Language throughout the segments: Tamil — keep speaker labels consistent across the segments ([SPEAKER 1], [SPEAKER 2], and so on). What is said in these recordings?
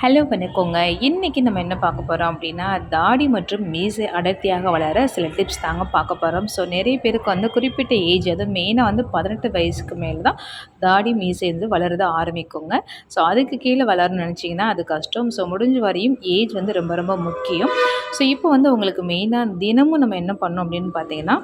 [SPEAKER 1] ஹலோ வணக்கங்க. இன்றைக்கி நம்ம என்ன பார்க்க போகிறோம் அப்படின்னா தாடி மற்றும் மீசை அடர்த்தியாக வளர சில டிப்ஸ் தாங்க பார்க்க போகிறோம் ஸோ நிறைய பேருக்கு வந்து குறிப்பிட்ட ஏஜ் அது மெயினாக வந்து பதினெட்டு வயசுக்கு மேலே தான் தாடி மீசை வந்து வளருத ஆரம்பிக்குங்க. ஸோ அதுக்கு கீழே வளரணும்னு நினச்சிங்கன்னா அது கஷ்டம். ஸோ முடிஞ்ச வரையும் ஏஜ் வந்து ரொம்ப ரொம்ப முக்கியம். ஸோ இப்போ வந்து உங்களுக்கு மெயினாக தினமும் நம்ம என்ன பண்ணோம் அப்படின்னு பார்த்தீங்கன்னா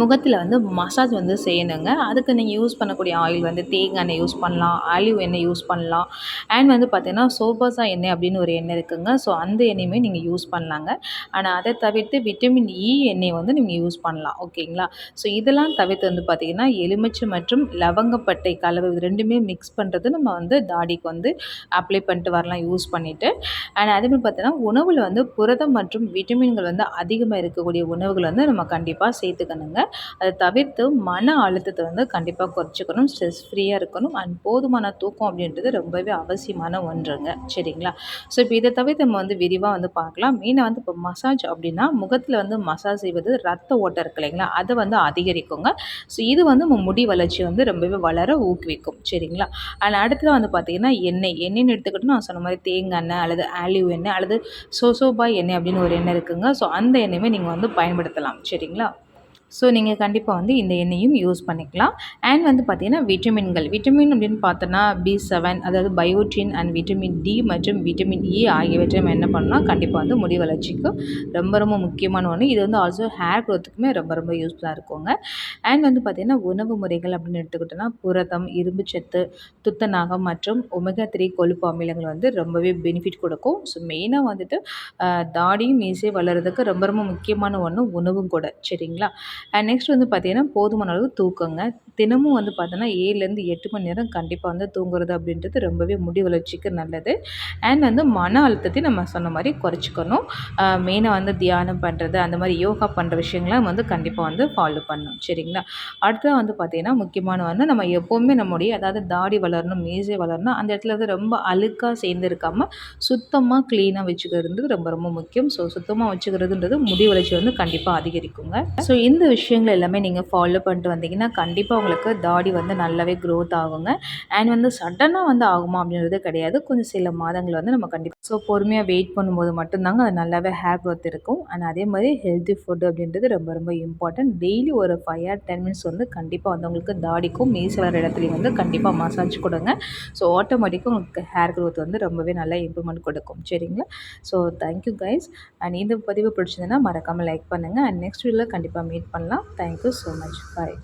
[SPEAKER 1] முகத்தில் வந்து மசாஜ் வந்து செய்யணுங்க. அதுக்கு நீங்கள் யூஸ் பண்ணக்கூடிய ஆயில் வந்து தேங்காய் எண்ணெய் யூஸ் பண்ணலாம் ஆலிவ் எண்ணெய் யூஸ் பண்ணலாம். அண்ட் வந்து பார்த்திங்கன்னா சோபாசா எண்ணெய் அப்படின்னு ஒரு எண்ணெய் இருக்குங்க. ஸோ அந்த எண்ணெயுமே நீங்கள் யூஸ் பண்ணலாங்க. ஆனால் அதை தவிர்த்து விட்டமின் இ e எண்ணெய் வந்து நீங்கள் யூஸ் பண்ணலாம். ஓகேங்களா? ஸோ இதெல்லாம் தவிர்த்து வந்து பார்த்திங்கன்னா எலுமிச்சை மற்றும் லவங்கப்பட்டை கலவை இது ரெண்டுமே மிக்ஸ் பண்ணுறது நம்ம வந்து தாடிக்கு வந்து அப்ளை பண்ணிட்டு வரலாம் யூஸ் பண்ணிவிட்டு அண்ட் அதேமாதிரி பார்த்தீங்கன்னா உணவில் வந்து புரதம் மற்றும் விட்டமின்கள் வந்து அதிகமாக இருக்கக்கூடிய உணவுகள் வந்து நம்ம கண்டிப்பாக சேர்த்துக்கணுங்க. அதை தவிர்த்து மன அழுத்தத்தை வந்து கண்டிப்பாக குறைச்சிக்கணும் ஸ்ட்ரெஸ் ஃப்ரீயாக இருக்கணும். அண்ட் போதுமான தூக்கம் அப்படின்றது ரொம்பவே அவசியமான ஒன்றுங்க. சரிங்களா? ஸோ இப்போ இதை தவிர்த்து நம்ம வந்து விரிவாக வந்து பார்க்கலாம். மெயினாக வந்து இப்போ மசாஜ் அப்படின்னா முகத்தில் வந்து மசாஜ் செய்வது ரத்த ஓட்டம் இருக்கு இல்லைங்களா? அதை வந்து அதிகரிக்குங்க. ஸோ இது வந்து நம்ம முடி வளர்ச்சி வந்து ரொம்பவே வளர ஊக்குவிக்கும். சரிங்களா? அண்ட் அடுத்தது வந்து பார்த்திங்கன்னா எண்ணெய். எண்ணெய்னு எடுத்துக்கிட்டு நான் சொன்ன மாதிரி தேங்காய் எண்ணெய் அல்லது ஆலிவ் எண்ணெய் அல்லது சோசோபா எண்ணெய் அப்படின்னு ஒரு எண்ணெய் இருக்குங்க. ஸோ அந்த எண்ணெயுமே நீங்கள் வந்து பயன்படுத்தலாம். சரிங்களா? ஸோ நீங்கள் கண்டிப்பாக வந்து இந்த எண்ணெயும் யூஸ் பண்ணிக்கலாம். அண்ட் வந்து பார்த்திங்கன்னா விட்டமின்கள் விட்டமின் அப்படின்னு பார்த்தோன்னா பி செவன் அதாவது பயோட்டின் அண்ட் விட்டமின் டி மற்றும் விட்டமின் இ e ஆகியவற்றை நம்ம என்ன பண்ணால் கண்டிப்பாக வந்து முடி வளர்ச்சிக்கு ரொம்ப ரொம்ப முக்கியமான ஒன்று இது வந்து ஆல்சோ ஹேர் க்ரோத்துக்குமே ரொம்ப ரொம்ப யூஸ்ஃபுல்லாக இருக்குங்க. அண்ட் வந்து பார்த்திங்கன்னா உணவு முறைகள் அப்படின்னு எடுத்துக்கிட்டோன்னா புரதம் இரும்புச்சத்து துத்தநாகம் மற்றும் ஒமெகா த்ரீ கொழுப்பு அமிலங்கள் வந்து ரொம்பவே பெனிஃபிட் கொடுக்கும். ஸோ மெயினாக வந்துட்டு தாடியும் மீசை வளர்கிறதுக்கு ரொம்ப ரொம்ப முக்கியமான ஒன்று உணவும் கூட. சரிங்களா? நெக்ஸ்ட் வந்து பார்த்திங்கன்னா போதுமான அளவு தூக்கங்க. தினமும் வந்து பார்த்தோன்னா ஏழுலேருந்து எட்டு மணி நேரம் கண்டிப்பாக வந்து தூங்குறது அப்படின்றது ரொம்பவே முடி வளர்ச்சிக்கு நல்லது. அண்ட் வந்து மன அழுத்தத்தையும் நம்ம சொன்ன மாதிரி குறைச்சிக்கணும். மெயினாக வந்து தியானம் பண்ணுறது அந்த மாதிரி யோகா பண்ணுற விஷயங்கள்லாம் வந்து கண்டிப்பாக வந்து ஃபாலோ பண்ணணும். சரிங்களா? அடுத்ததாக வந்து பார்த்திங்கன்னா முக்கியமான வந்து நம்ம எப்போவுமே நம்முடைய அதாவது தாடி வளரணும் மீசை வளரணும் அந்த இடத்துல வந்து ரொம்ப அழுக்காக சேர்ந்து இருக்காமல் சுத்தமாக க்ளீனாக வச்சுக்கிறது ரொம்ப ரொம்ப முக்கியம். ஸோ சுத்தமாக வச்சுக்கிறதுன்றது முடி வளர்ச்சி வந்து கண்டிப்பாக அதிகரிக்குங்க. ஸோ இந்த விஷயங்கள் எல்லாமே நீங்கள் ஃபாலோ பண்ணிட்டு வந்தீங்கன்னா கண்டிப்பாக உங்களுக்கு தாடி வந்து நல்லாவே க்ரோத் ஆகுங்க. அண்ட் வந்து சடனாக வந்து ஆகுமா அப்படின்றது கிடையாது. கொஞ்சம் சில மாதங்கள் வந்து நம்ம கண்டிப்பாக ஸோ பொறுமையாக வெயிட் பண்ணும்போது மட்டும்தாங்க அது நல்லாவே ஹேர் க்ரோத் இருக்கும். அண்ட் அதே மாதிரி ஹெல்த்தி ஃபுட் அப்படின்றது ரொம்ப ரொம்ப இம்பார்ட்டன்ட் டெய்லி ஒரு ஃபைவ் ஆர் டென் மினிட்ஸ் வந்து கண்டிப்பாக வந்து உங்களுக்கு தாடிக்கும் மீஸ் வர இடத்துலையும் வந்து கண்டிப்பாக மசாஜ் கொடுங்க. ஸோ ஆட்டோமேட்டிக்காக உங்களுக்கு ஹேர் க்ரோத் வந்து ரொம்பவே நல்லா இம்ப்ரூவ்மெண்ட் கொடுக்கும். சரிங்களா? ஸோ தேங்க்யூ கைஸ் அண்ட் இந்த பதிவு பிடிச்சதுன்னா மறக்காமல் லைக் பண்ணுங்கள் அண்ட் நெக்ஸ்ட் வீடியோவில் கண்டிப்பாக மீட் பண்ணலாம். Thank you so much bye